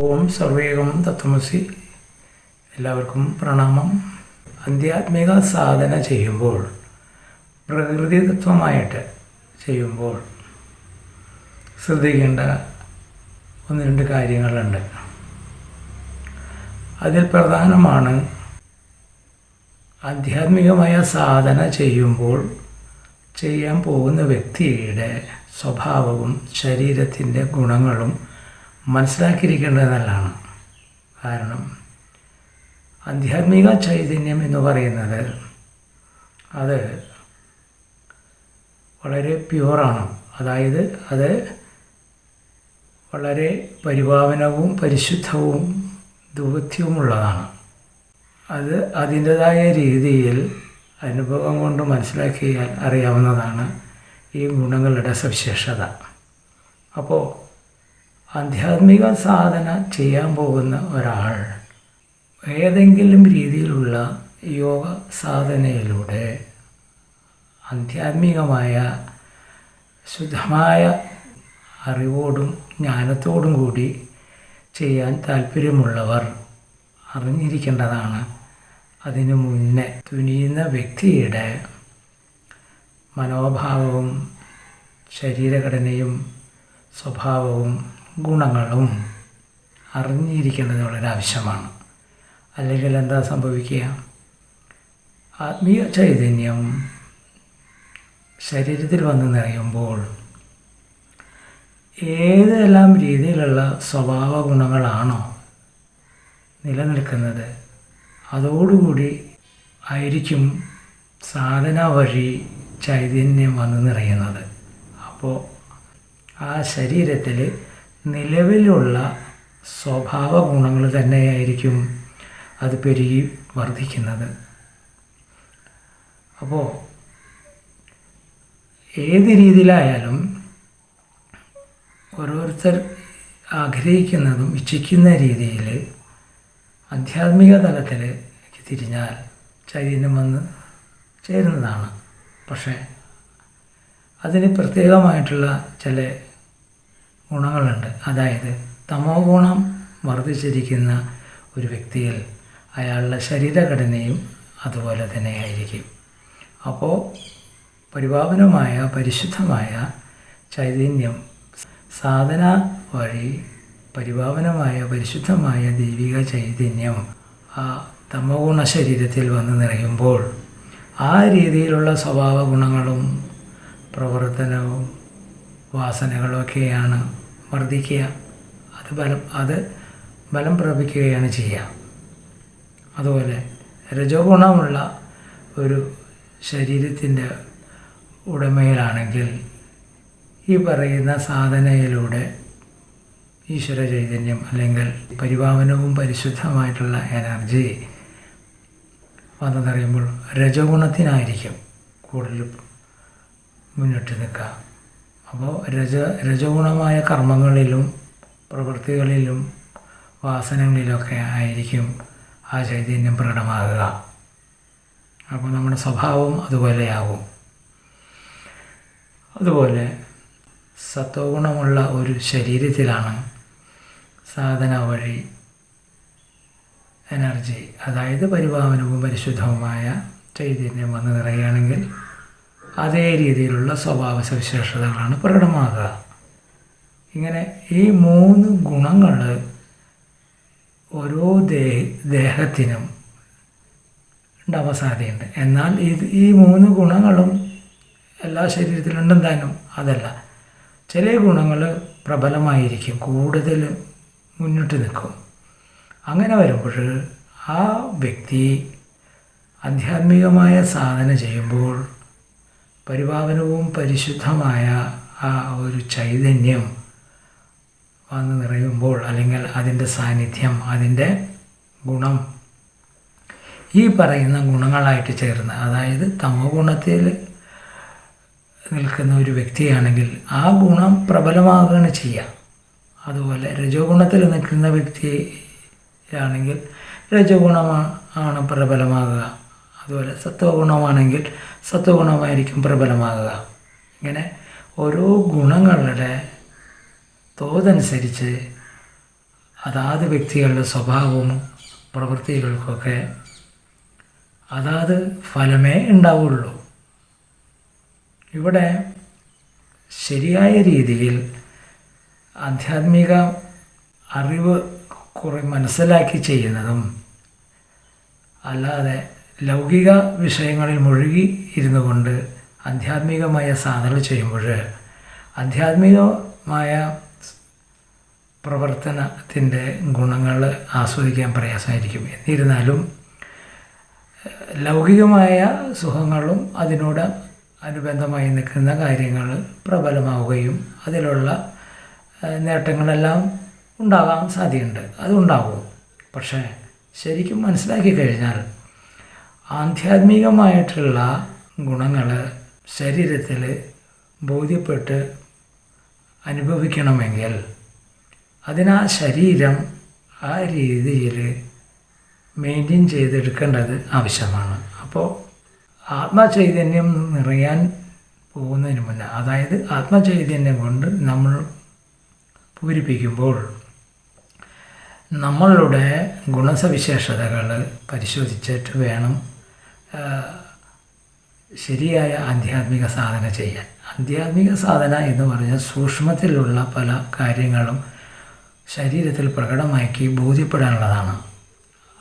ഓം സർവേകം തത്വമസി. എല്ലാവർക്കും പ്രണാമം. ആധ്യാത്മിക സാധന ചെയ്യുമ്പോൾ പ്രകൃതി തത്വമായിട്ട് ചെയ്യുമ്പോൾ ശ്രദ്ധിക്കേണ്ട ഒന്ന് രണ്ട് കാര്യങ്ങളുണ്ട്. അതിൽ പ്രധാനമാണ് ആധ്യാത്മികമായ സാധന ചെയ്യുമ്പോൾ ചെയ്യാൻ പോകുന്ന വ്യക്തിയുടെ സ്വഭാവവും ശരീരത്തിന്റെ ഗുണങ്ങളും മനസ്സിലാക്കിയിരിക്കേണ്ടത് നല്ലതാണ് കാരണം ആധ്യാത്മിക ചൈതന്യം എന്ന് പറയുന്നത് അത് വളരെ പ്യുവറാണ്. അതായത് അത് വളരെ പരിപാവനവും പരിശുദ്ധവും ദൗത്യവുമുള്ളതാണ്. അത് അതിന്റെതായ രീതിയിൽ അനുഭവം കൊണ്ട് മനസ്സിലാക്കിയാൽ അറിയാവുന്നതാണ് ഈ ഗുണങ്ങളുടെ സവിശേഷത. അപ്പോൾ ആധ്യാത്മിക സാധന ചെയ്യാൻ പോകുന്ന ഒരാൾ ഏതെങ്കിലും രീതിയിലുള്ള യോഗ സാധനയിലൂടെ ആധ്യാത്മികമായ ശുദ്ധമായ അറിവോടും ജ്ഞാനത്തോടും കൂടി ചെയ്യാൻ താല്പര്യമുള്ളവർ അറിഞ്ഞിരിക്കേണ്ടതാണ്. അതിനു മുന്നേ തുനിയുന്ന വ്യക്തിയുടെ മനോഭാവവും ശരീരഘടനയും സ്വഭാവവും ഗുണങ്ങളും അറിഞ്ഞിരിക്കേണ്ടത് വളരെ ആവശ്യമാണ് അല്ലെങ്കിൽ എന്താ സംഭവിക്കുക? ആത്മീയ ചൈതന്യം ശരീരത്തിൽ വന്ന് നിറയുമ്പോൾ ഏതെല്ലാം രീതിയിലുള്ള സ്വഭാവ ഗുണങ്ങളാണോ നിലനിൽക്കുന്നത് അതോടുകൂടി ആയിരിക്കും സാധന വഴി ചൈതന്യം വന്ന് നിറയുന്നത്. അപ്പോൾ ആ ശരീരത്തിൽ നിലവിലുള്ള സ്വഭാവ ഗുണങ്ങൾ തന്നെയായിരിക്കും അത് പെരുകി വർദ്ധിക്കുന്നത് അപ്പോൾ ഏത് രീതിയിലായാലും ഓരോരുത്തർ ആഗ്രഹിക്കുന്നതും ഇച്ഛിക്കുന്ന രീതിയിൽ ആധ്യാത്മിക തലത്തിൽ തിരിഞ്ഞാൽ ചൈതന്യം വന്ന് ചേരുന്നതാണ്. പക്ഷേ അതിന് പ്രത്യേകമായിട്ടുള്ള ചില ഗുണങ്ങളുണ്ട്. അതായത് തമോ ഗുണം വർദ്ധിച്ചിരിക്കുന്ന ഒരു വ്യക്തിയിൽ അയാളുടെ ശരീരഘടനയും അതുപോലെ തന്നെ ആയിരിക്കും. അപ്പോൾ പരിപാവനമായ പരിശുദ്ധമായ ചൈതന്യം സാധന വഴി പരിപാവനമായ പരിശുദ്ധമായ ദൈവിക ചൈതന്യം ആ തമോഗുണ ശരീരത്തിൽ വന്ന് നിറയുമ്പോൾ ആ രീതിയിലുള്ള സ്വഭാവ ഗുണങ്ങളും പ്രവർത്തനവും വാസനകളൊക്കെയാണ് വർദ്ധിക്കുക. അത് ബലം അത് ബലം പ്രാപിക്കുകയാണ് ചെയ്യുക. അതുപോലെ രജോ ഗുണമുള്ള ഒരു ശരീരത്തിന്റെ ഉടമയിലാണെങ്കിൽ ഈ പറയുന്ന സാധനയിലൂടെ ഈശ്വര ചൈതന്യം അല്ലെങ്കിൽ പരിപാവനവും പരിശുദ്ധമായിട്ടുള്ള എനർജി വന്നതറിയുമ്പോൾ രജഗുണത്തിനായിരിക്കും കൂടുതൽ മുന്നിട്ട് നിൽക്കുക. അപ്പോൾ രജ രജഗുണമായ കർമ്മങ്ങളിലും പ്രവൃത്തികളിലും വാസനകളിലൊക്കെ ആയിരിക്കും ആ ചൈതന്യം പ്രകടമാകുക. അപ്പോൾ നമ്മുടെ സ്വഭാവം അതുപോലെയാകും. അതുപോലെ സത്വഗുണമുള്ള ഒരു ശരീരത്തിലാണ് സാധന വഴി എനർജി അതായത് പരിപാവനവും പരിശുദ്ധവുമായ ചൈതന്യം വന്ന് നിറയുകയാണെങ്കിൽ അതേ രീതിയിലുള്ള സ്വഭാവ സവിശേഷതകളാണ് പ്രകടമാകുക. ഇങ്ങനെ ഈ മൂന്ന് ഗുണങ്ങൾ ഓരോ ദേഹ ദേഹത്തിനും ഉണ്ടാവാൻ സാധ്യതയുണ്ട്. എന്നാൽ ഇത് ഈ മൂന്ന് ഗുണങ്ങളും എല്ലാ ശരീരത്തിലുണ്ടും തന്നും അതല്ല. ചില ഗുണങ്ങൾ പ്രബലമായിരിക്കും കൂടുതൽ മുന്നിട്ട് നിൽക്കും. അങ്ങനെ വരുമ്പോൾ ആ വ്യക്തി ആധ്യാത്മികമായ സാധന ചെയ്യുമ്പോൾ പരിപാവനവും പരിശുദ്ധമായ ആ ഒരു ചൈതന്യം വന്ന് നിറയുമ്പോൾ അല്ലെങ്കിൽ അതിന്റെ സാന്നിധ്യം അതിന്റെ ഗുണം ഈ പറയുന്ന ഗുണങ്ങളായിട്ട് ചേർന്ന് അതായത് തമോ ഗുണത്തിൽ നിൽക്കുന്ന ഒരു വ്യക്തിയാണെങ്കിൽ ആ ഗുണം പ്രബലമാകുകയാണ് ചെയ്യുക. അതുപോലെ രജോ ഗുണത്തിൽ നിൽക്കുന്ന വ്യക്തിയാണെങ്കിൽ രജോ ഗുണമാണ് പ്രബലമാകുക. അതുപോലെ സത്വഗുണമാണെങ്കിൽ സത്വഗുണമായിരിക്കും പ്രബലമാകുക. ഇങ്ങനെ ഓരോ ഗുണങ്ങളുടെ തോതനുസരിച്ച് അതാത് വ്യക്തികളുടെ സ്വഭാവവും പ്രവൃത്തികൾക്കൊക്കെ അതാത് ഫലമേ ഉണ്ടാവുള്ളൂ. ഇവിടെ ശരിയായ രീതിയിൽ ആധ്യാത്മിക അറിവ് കുറെ മനസ്സിലാക്കി ചെയ്യുന്നതും അല്ലാതെ ലൗകിക വിഷയങ്ങളിൽ മുഴുകി ഇരുന്നു കൊണ്ട് ആധ്യാത്മികമായ സാധന ചെയ്യുമ്പോൾ ആധ്യാത്മികമായ പ്രവർത്തനത്തിന്റെ ഗുണങ്ങൾ ആസ്വദിക്കാൻ പ്രയാസമായിരിക്കും. എന്നിരുന്നാലും ലൗകികമായ സുഖങ്ങളും അതിനോട് അനുബന്ധമായി നിൽക്കുന്ന കാര്യങ്ങൾ പ്രബലമാവുകയും അതിലുള്ള നേട്ടങ്ങളെല്ലാം ഉണ്ടാകാൻ സാധ്യതയുണ്ട്. അതുണ്ടാകും. പക്ഷേ ശരിക്കും മനസ്സിലാക്കി കഴിഞ്ഞാൽ ആധ്യാത്മികമായിട്ടുള്ള ഗുണങ്ങൾ ശരീരത്തിൽ ബോധ്യപ്പെട്ട് അനുഭവിക്കണമെങ്കിൽ അതിനാ ശരീരം ആ രീതിയിൽ മെയിന്റെയിൻ ചെയ്തെടുക്കേണ്ടത് ആവശ്യമാണ്. അപ്പോൾ ആത്മചൈതന്യം നിറയാൻ പോകുന്നതിന് മുന്നേ അതായത് ആത്മചൈതന്യം കൊണ്ട് നമ്മൾ പൂരിപ്പിക്കുമ്പോൾ നമ്മളുടെ ഗുണസവിശേഷതകൾ പരിശോധിച്ചിട്ട് വേണം ശരിയായ ആധ്യാത്മിക സാധന ചെയ്യാൻ. ആധ്യാത്മിക സാധന എന്ന് പറഞ്ഞാൽ സൂക്ഷ്മത്തിലുള്ള പല കാര്യങ്ങളും ശരീരത്തിൽ പ്രകടമാക്കി ബോധ്യപ്പെടാനുള്ളതാണ്.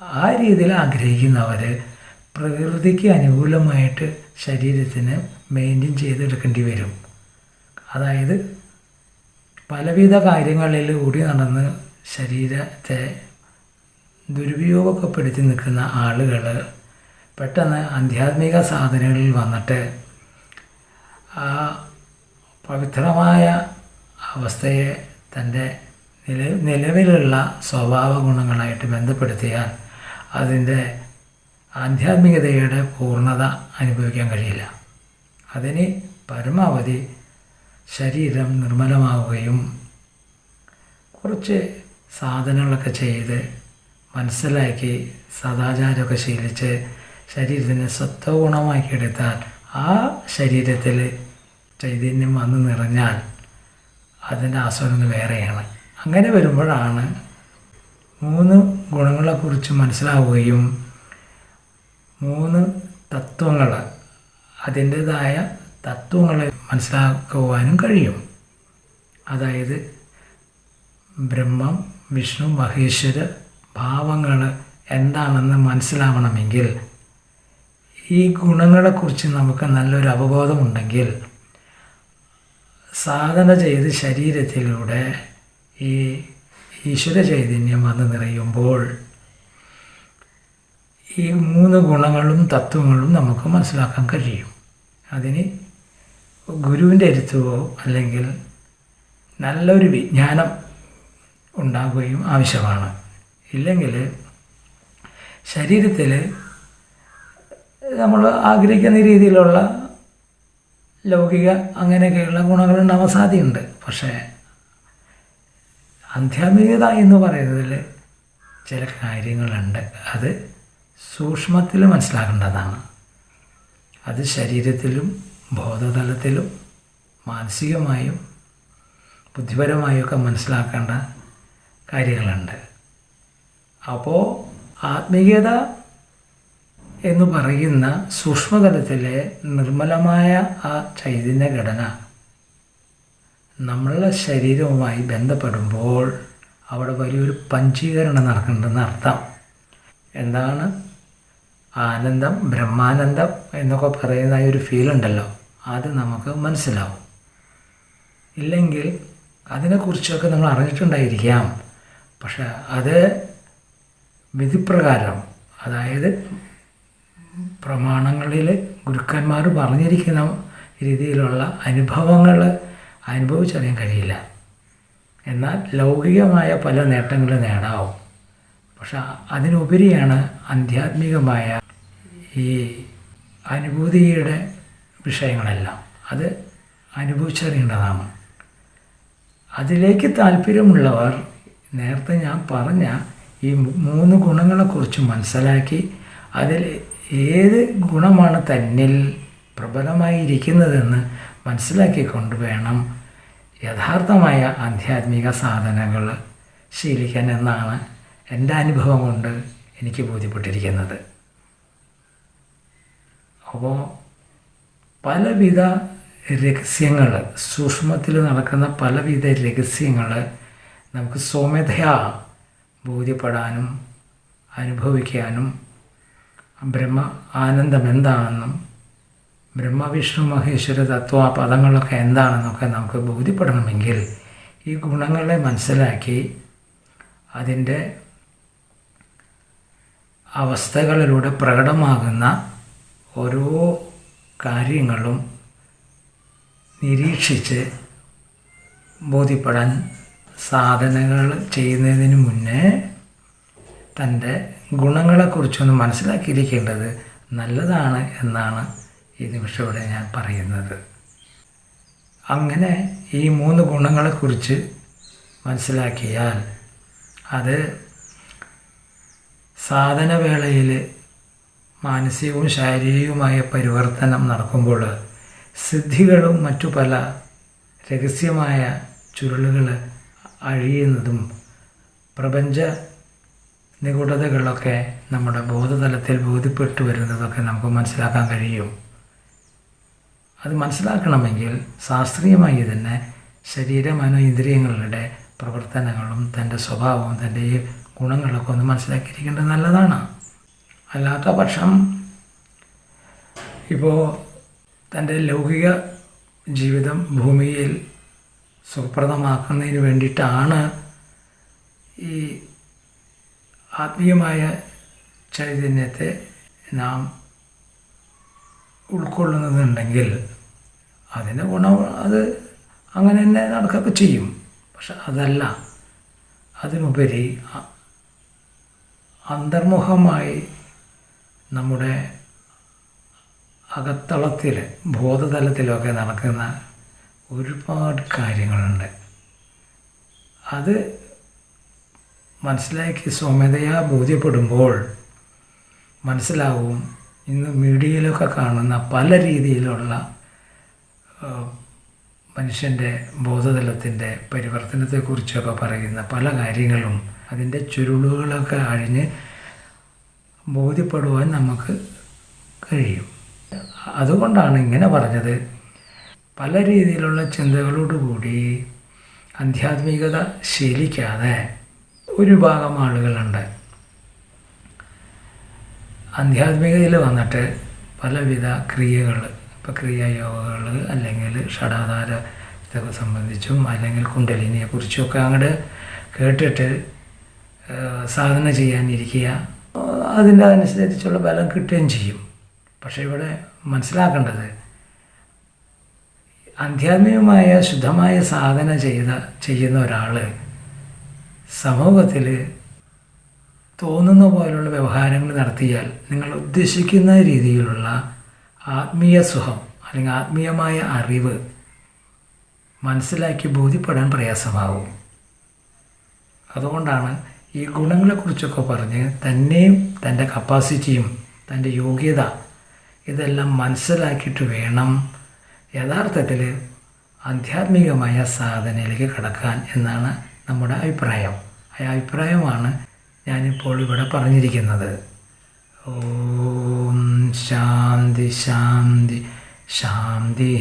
ആ രീതിയിൽ ആഗ്രഹിക്കുന്നവർ പ്രകൃതിക്ക് അനുകൂലമായിട്ട് ശരീരത്തിന് മെയിന്റെയിൻ ചെയ്തെടുക്കേണ്ടി വരും. അതായത് പലവിധ കാര്യങ്ങളിൽ കൂടി നടന്ന് ശരീരത്തെ ദുരുപയോഗപ്പെടുത്തി നിൽക്കുന്ന ആളുകൾ പെട്ടെന്ന് ആധ്യാത്മിക സാധനങ്ങളിൽ വന്നിട്ട് ആ പവിത്രമായ അവസ്ഥയെ തന്റെ നില നിലവിലുള്ള സ്വഭാവ ഗുണങ്ങളായിട്ട് ബന്ധപ്പെടുത്തിയാൽ അതിന്റെ ആധ്യാത്മികതയുടെ പൂർണത അനുഭവിക്കാൻ കഴിയില്ല. അതിന് പരമാവധി ശരീരം നിർമ്മലമാവുകയും കുറച്ച് സാധനങ്ങളൊക്കെ ചെയ്ത് മനസ്സിലാക്കി സദാചാരമൊക്കെ ശീലിച്ച് ശരീരത്തിന് സത്വഗുണമാക്കിയെടുത്താൽ ആ ശരീരത്തിൽ ചൈതന്യം വന്ന് നിറഞ്ഞാൽ അതിന്റെ ആസ്വാദനം വേറെയാണ്. അങ്ങനെ വരുമ്പോഴാണ് മൂന്ന് ഗുണങ്ങളെക്കുറിച്ച് മനസ്സിലാവുകയും മൂന്ന് തത്വങ്ങൾ അതിന്റേതായ തത്വങ്ങളെ മനസ്സിലാക്കുവാനും കഴിയും. അതായത് ബ്രഹ്മം വിഷ്ണു മഹേശ്വര ഭാവങ്ങൾ എന്താണെന്ന് മനസ്സിലാവണമെങ്കിൽ ഈ ഗുണങ്ങളെക്കുറിച്ച് നമുക്ക് നല്ലൊരു അവബോധമുണ്ടെങ്കിൽ സാധന ചെയ്ത് ശരീരത്തിലൂടെ ഈ ഈശ്വര ചൈതന്യം വന്ന് നിറയുമ്പോൾ ഈ മൂന്ന് ഗുണങ്ങളും തത്വങ്ങളും നമുക്ക് മനസ്സിലാക്കാൻ കഴിയും. അതിന് ഗുരുവിന്റെ അടുത്തുവോ അല്ലെങ്കിൽ നല്ലൊരു വിജ്ഞാനം ഉണ്ടാകുകയും ആവശ്യമാണ്. ഇല്ലെങ്കിൽ ശരീരത്തിൽ നമ്മൾ ആഗ്രഹിക്കുന്ന രീതിയിലുള്ള ലൗകിക അങ്ങനെയൊക്കെയുള്ള ഗുണങ്ങൾ ഉണ്ടാവാൻ സാധ്യതയുണ്ട് പക്ഷേ ആധ്യാത്മികത എന്ന് പറയുന്നതിൽ ചില കാര്യങ്ങളുണ്ട്. അത് സൂക്ഷ്മത്തിൽ മനസ്സിലാക്കേണ്ടതാണ്. അത് ശരീരത്തിലും ബോധതലത്തിലും മാനസികമായും ബുദ്ധിപരമായും ഒക്കെ മനസ്സിലാക്കേണ്ട കാര്യങ്ങളുണ്ട്. അപ്പോൾ ആത്മീയത എന്ന് പറയുന്ന സൂക്ഷ്മതലത്തിലെ നിർമ്മലമായ ആ ചൈതന്യ ഘടന നമ്മളുടെ ശരീരവുമായി ബന്ധപ്പെടുമ്പോൾ അവിടെ വലിയൊരു പഞ്ചീകരണം നടക്കുന്നുണ്ടെന്ന് അർത്ഥം. എന്താണ്? ആനന്ദം ബ്രഹ്മാനന്ദം എന്നൊക്കെ പറയുന്ന ഒരു ഫീൽ ഉണ്ടല്ലോ. അത് നമുക്ക് മനസ്സിലാവും. ഇല്ലെങ്കിൽ അതിനെക്കുറിച്ചൊക്കെ നമ്മൾ അറിഞ്ഞിട്ടുണ്ടായിരിക്കാം. പക്ഷെ അത് വിധിപ്രകാരം അതായത് പ്രമാണങ്ങളിൽ ഗുരുക്കന്മാർ പറഞ്ഞിരിക്കുന്ന രീതിയിലുള്ള അനുഭവങ്ങൾ അനുഭവിച്ചറിയാൻ കഴിയില്ല. എന്നാൽ ലൗകികമായ പല നേട്ടങ്ങളും നേടാവും. പക്ഷെ അതിനുപരിയാണ് ആധ്യാത്മികമായ ഈ അനുഭൂതിയുടെ വിഷയങ്ങളെല്ലാം. അത് അനുഭവിച്ചറിയേണ്ടതാണ്. അതിലേക്ക് താല്പര്യമുള്ളവർ നേരത്തെ ഞാൻ പറഞ്ഞ ഈ മൂന്ന് ഗുണങ്ങളെക്കുറിച്ച് മനസ്സിലാക്കി അതിൽ ഏത് ഗുണമാണ് തന്നിൽ പ്രബലമായിരിക്കുന്നതെന്ന് മനസ്സിലാക്കിക്കൊണ്ട് വേണം യഥാർത്ഥമായ ആധ്യാത്മിക സാധനങ്ങൾ ശീലിക്കാൻ എന്നാണ് എന്റെ അനുഭവം കൊണ്ട് എനിക്ക് ബോധ്യപ്പെട്ടിരിക്കുന്നത്. അപ്പോൾ പലവിധ രഹസ്യങ്ങൾ സൂക്ഷ്മത്തിൽ നടക്കുന്ന പലവിധ രഹസ്യങ്ങൾ നമുക്ക് സ്വമേധയാ ബോധ്യപ്പെടാനും അനുഭവിക്കാനും ബ്രഹ്മ ആനന്ദം എന്താണെന്നും ബ്രഹ്മ വിഷ്ണു മഹേശ്വര തത്വ പദങ്ങളൊക്കെ എന്താണെന്നൊക്കെ നമുക്ക് ബോധ്യപ്പെടണമെങ്കിൽ ഈ ഗുണങ്ങളെ മനസ്സിലാക്കി അതിന്റെ അവസ്ഥകളിലൂടെ പ്രകടമാകുന്ന ഓരോ കാര്യങ്ങളും നിരീക്ഷിച്ച് ബോധ്യപ്പെടാൻ സാധനകൾ ചെയ്യുന്നതിന് മുന്നേ തന്റെ ഗുണങ്ങളെക്കുറിച്ചൊന്ന് മനസ്സിലാക്കിയിരിക്കേണ്ടത് നല്ലതാണ് എന്നാണ് ഈ നിമിഷം ഇവിടെ ഞാൻ പറയുന്നത്. അങ്ങനെ ഈ മൂന്ന് ഗുണങ്ങളെക്കുറിച്ച് മനസ്സിലാക്കിയാൽ അത് സാധനവേളയിൽ മാനസികവും ശാരീരികവുമായ പരിവർത്തനം നടക്കുമ്പോൾ സിദ്ധികളും മറ്റു പല രഹസ്യമായ ചുരുളുകൾ അഴിയുന്നതും പ്രപഞ്ച നിഗൂഢതകളൊക്കെ നമ്മുടെ ബോധതലത്തിൽ ബോധ്യപ്പെട്ടു വരുന്നതൊക്കെ നമുക്ക് മനസ്സിലാക്കാൻ കഴിയും. അത് മനസ്സിലാക്കണമെങ്കിൽ ശാസ്ത്രീയമായി തന്നെ ശരീര മനോ ഇന്ദ്രിയങ്ങളുടെ പ്രവർത്തനങ്ങളും തന്റെ സ്വഭാവവും തന്റെ ഗുണങ്ങളൊക്കെ ഒന്ന് മനസ്സിലാക്കിയിരിക്കേണ്ടത് നല്ലതാണ്. അല്ലാത്ത പക്ഷം ഇപ്പോൾ തന്റെ ലൗകിക ജീവിതം ഭൂമിയിൽ സുഖപ്രദമാക്കുന്നതിന് വേണ്ടിയിട്ടാണ് ഈ ആത്മീയമായ ചൈതന്യത്തെ നാം ഉൾക്കൊള്ളുന്നതുണ്ടെങ്കിൽ അതിന് ഗുണം അത് അങ്ങനെ തന്നെ നടക്കുകയൊക്കെ ചെയ്യും. പക്ഷെ അതല്ല. അതിനുപരി അന്തർമുഖമായി നമ്മുടെ അകത്തളത്തിൽ ബോധതലത്തിലൊക്കെ നടക്കുന്ന ഒരുപാട് കാര്യങ്ങളുണ്ട്. അത് മനസ്സിലാക്കി സ്വമേധയാ ബോധ്യപ്പെടുമ്പോൾ മനസ്സിലാവും. ഇന്ന് മീഡിയയിലൊക്കെ കാണുന്ന പല രീതിയിലുള്ള മനുഷ്യന്റെ ബോധതലത്തിന്റെ പരിവർത്തനത്തെക്കുറിച്ചൊക്കെ പറയുന്ന പല കാര്യങ്ങളും അതിന്റെ ചുരുളുകളൊക്കെ അഴിഞ്ഞ് ബോധ്യപ്പെടുവാൻ നമുക്ക് കഴിയും. അതുകൊണ്ടാണ് ഇങ്ങനെ പറഞ്ഞത്. പല രീതിയിലുള്ള ചിന്തകളോടുകൂടി ആധ്യാത്മികത ശീലിക്കാതെ ഒരു ഭാഗം ആളുകളുണ്ട്. ആധ്യാത്മികതയിൽ വന്നിട്ട് പലവിധ ക്രിയകൾ ഇപ്പോൾ ക്രിയായോഗകൾ അല്ലെങ്കിൽ ഷടാധാരത്തെ സംബന്ധിച്ചും അല്ലെങ്കിൽ കുണ്ടലിനിയെക്കുറിച്ചുമൊക്കെ അങ്ങോട്ട് കേട്ടിട്ട് സാധന ചെയ്യാനിരിക്കുക. അതിന്റെ അനുസരിച്ചുള്ള ബലം കിട്ടുകയും ചെയ്യും. പക്ഷേ ഇവിടെ മനസ്സിലാക്കേണ്ടത് ആധ്യാത്മികമായ ശുദ്ധമായ സാധന ചെയ്ത ചെയ്യുന്ന ഒരാൾ സമൂഹത്തിൽ തോന്നുന്ന പോലുള്ള വ്യവഹാരങ്ങൾ നടത്തിയാൽ നിങ്ങൾ ഉദ്ദേശിക്കുന്ന രീതിയിലുള്ള ആത്മീയ സുഖം അല്ലെങ്കിൽ ആത്മീയമായ അറിവ് മനസ്സിലാക്കി ബോധ്യപ്പെടാൻ പ്രയാസമാവും. അതുകൊണ്ടാണ് ഈ ഗുണങ്ങളെക്കുറിച്ചൊക്കെ പറഞ്ഞ് തന്നെയും തന്റെ കപ്പാസിറ്റിയും തന്റെ യോഗ്യത ഇതെല്ലാം മനസ്സിലാക്കിയിട്ട് വേണം യഥാർത്ഥത്തിൽ ആധ്യാത്മികമായ സാധനയിലേക്ക് കടക്കാൻ എന്നാണ് നമ്മുടെ അഭിപ്രായം. ആ അഭിപ്രായമാണ് ഞാനിപ്പോൾ ഇവിടെ പറഞ്ഞിരിക്കുന്നത്. ഓം ശാന്തി ശാന്തി ശാന്തി